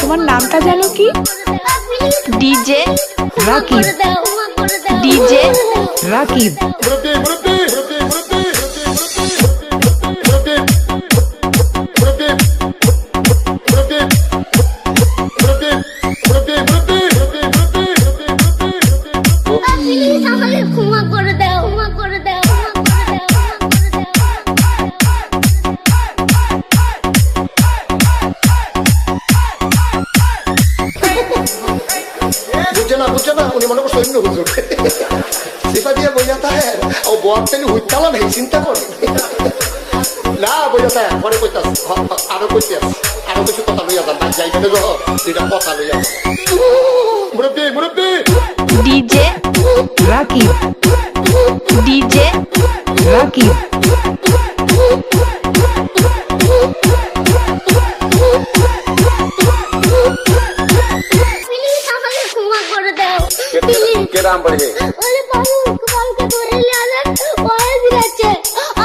তোমার নামটা জানো কি ডিজে রাকিব ডিজে রাকিব ক্ষমা করে দাও বুঝছে না বুঝছে না, উনি মনে করছে অন্য হুজুর সিফা দিয়ে বইয়া তাহে ও তেলি হুইতালা নেই চিন্তা করে। না, বইয়া তাহে পরে কইতাস আরও কইতাস, আরও কিছু কথা লইয়া যান, ভাই যাইবে না দুইটা কথা লইয়া মুরব্বী মুরব্বী! ডিজে রাকিব। ডিজে রাকিব। কেরাম বলে। ওরে বাবু কালকে ধরে নিয়ে আলেন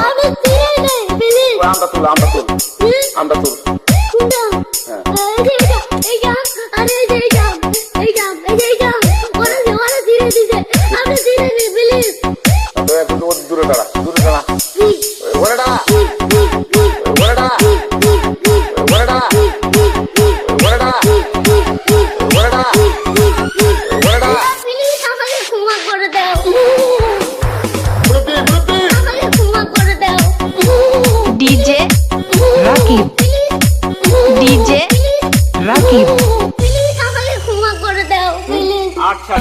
আমি দিয়ে নেই প্লিজ আমরা তুল আমরা তুল আমরা তুল দূরে দাঁড়া দূরে দাঁড়া। ওরে দাঁড়া। দাও প্লিজ আচ্ছা